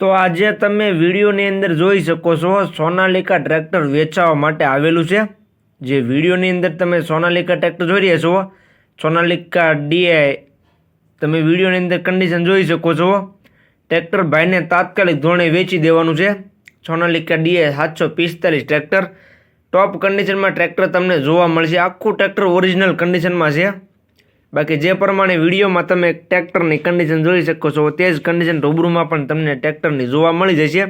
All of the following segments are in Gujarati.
તો આજે તમે વિડીયોની અંદર જોઈ શકો છો સોનાલિકા ટ્રેક્ટર વેચાવા માટે આવેલું છે. જે વિડીયોની અંદર તમે સોનાલિકા ટ્રેક્ટર જોઈ રહ્યા છો. સોનાલિકા ડીઆઈ તમે વિડીયોની અંદર કન્ડિશન જોઈ શકો છો. ટ્રેક્ટર ભાઈને તાત્કાલિક ધોરણે વેચી દેવાનું છે. સોનાલિકા ડીએ સાતસો પિસ્તાલીસ ટ્રેક્ટર. ટોપ કન્ડિશનમાં ટ્રેક્ટર તમને જોવા મળશે. આખું ટ્રેક્ટર ઓરિજિનલ કન્ડિશનમાં છે. બાકી જે પ્રમાણે વિડીયોમાં તમે ટ્રેક્ટરની કન્ડિશન જોઈ શકો છો, તે જ કન્ડિશન રૂબરૂમાં પણ તમને ટ્રેક્ટરની જોવા મળી જશે.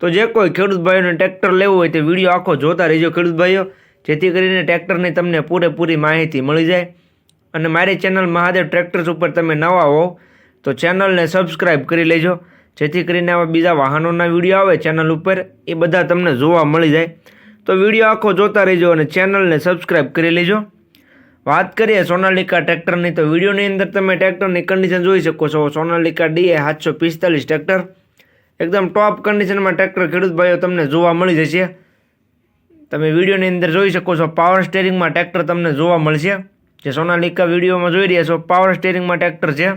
તો જે કોઈ ખેડૂત ભાઈઓને ટ્રેક્ટર લેવું હોય તે વીડિયો આખો જોતા રહેજો ખેડૂત ભાઈઓ જેથી કરીને ટ્રેક્ટરની તમને પૂરેપૂરી માહિતી મળી જાય. અને મારી ચેનલ મહાદેવ ટ્રેક્ટર્સ ઉપર તમે નવા હો, તો ચેનલને સબસ્ક્રાઈબ કરી લેજો, જેથી કરીને આવા બીજા વાહનોના વીડિયો આવે ચેનલ ઉપર, એ બધા તમને જોવા મળી જાય. તો વીડિયો આખો જોતા રહેજો અને ચેનલને સબસ્ક્રાઈબ કરી લેજો. વાત કરીએ સોનાલિકા ટ્રેક્ટરની, તો વિડીયોની અંદર તમે ટ્રેક્ટરની કન્ડિશન જોઈ શકો છો. સોનાલિકા ડીએ સાતસો પિસ્તાલીસ ટ્રેક્ટર. એકદમ ટોપ કન્ડિશનમાં ટ્રેક્ટર ખેડૂત ભાઈઓ તમને જોવા મળી જશે. તમે વિડીયોની અંદર જોઈ શકો છો પાવર સ્ટેરિંગમાં ટ્રેક્ટર તમને જોવા મળશે. જે સોનાલિકા વિડીયોમાં જોઈ રહ્યા છો પાવર સ્ટેરિંગમાં ટ્રેક્ટર છે.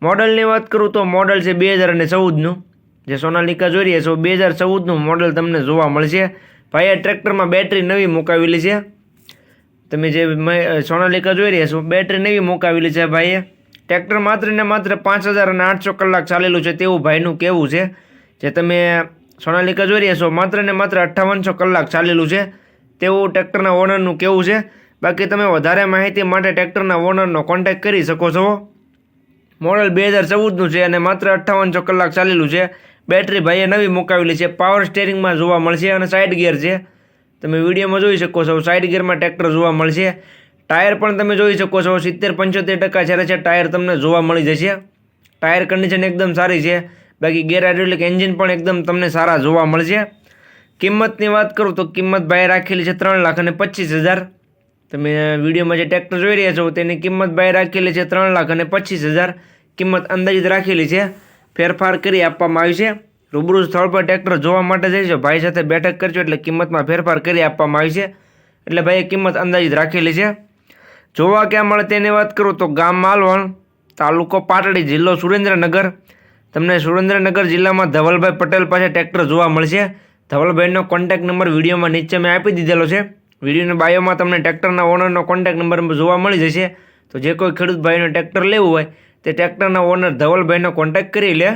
મોડલની વાત કરું તો મોડલ છે બે હજાર અને ચૌદનું. જે સોનાલિકા જોઈ રહ્યા છો, બે હજાર ચૌદનું મોડલ તમને જોવા મળશે. ભાઈએ ટ્રેક્ટરમાં બેટરી નવી મુકાવેલી છે. તમે જે સોનાલિકા જોઈ રહ્યા છો બેટરી નવી મુકાવેલી છે ભાઈએ ટ્રેક્ટર માત્ર ને માત્ર પાંચ હજાર અને આઠસો કલાક ચાલેલું છે તેવું ભાઈનું કહેવું છે. જે તમે સોનાલિકા જોઈ રહ્યા છો, માત્ર ને માત્ર અઠ્ઠાવનસો કલાક ચાલેલું છે તેવું ટ્રેક્ટરના ઓનરનું કહેવું છે. બાકી તમે વધારે માહિતી માટે ટ્રેક્ટરના ઓનરનો કોન્ટેક કરી શકો છો. મોડલ બે હજાર ચૌદનું છે અને માત્ર અઠ્ઠાવનસો કલાક ચાલેલું છે. બેટરી ભાઈએ નવી મુકાવેલી છે પાવર સ્ટેરિંગમાં જોવા મળશે અને સાઇડ ગિયર છે. તમે વિડીયોમાં જોઈ શકો છો. સાઇડ ગિયરમાં ટ્રેક્ટર જોવા મળશે. ટાયર પણ તમે જોઈ શકો છો. સિત્તેર, પંચોતેર ટકા જ્યારે છે ટાયર તમને જોવા મળી જશે. ટાયર કન્ડિશન એકદમ સારી છે. બાકી ગેર હાઇડ્રોલિક એન્જિન પણ એકદમ તમને સારા જોવા મળશે. કિંમતની વાત કરું તો કિંમત ભાઈ રાખેલી છે ત્રણ લાખ અને પચીસ હજાર. તમે વિડીયોમાં જે ટ્રેક્ટર જોઈ રહ્યા છો તેની કિંમત ભાઈ રાખેલી છે ત્રણ લાખ અને પચીસ હજાર. કિંમત અંદાજિત રાખેલી છે. ફેરફાર કરી આપવામાં આવી છે. રૂબરૂ સ્થળ પર ટ્રેક્ટર જોવા માટે જઈશો ભાઈ સાથે બેઠક કરજો એટલે કિંમતમાં ફેરફાર કરી આપવામાં આવી છે. એટલે ભાઈએ કિંમત અંદાજિત રાખેલી છે. જોવા ક્યાં મળે તેની વાત કરું તો ગામ માલવણ, તાલુકો પાટડી, જિલ્લો સુરેન્દ્રનગર. તમને સુરેન્દ્રનગર જિલ્લામાં ધવલભાઈ પટેલ પાસે ટ્રેક્ટર જોવા મળશે. ધવલભાઈનો કોન્ટેક્ટ નંબર વિડીયોમાં નીચે મેં આપી દીધેલો છે. વિડીયોની બાયોમાં તમને ટ્રેક્ટરના ઓનરનો કોન્ટેક્ટ નંબર જોવા મળી જશે. તો જે કોઈ ખેડૂત ભાઈનો ટ્રેક્ટર લેવું હોય, તે ટ્રેક્ટરના ઓનર ધવલભાઈનો કોન્ટેક્ટ કરી લે.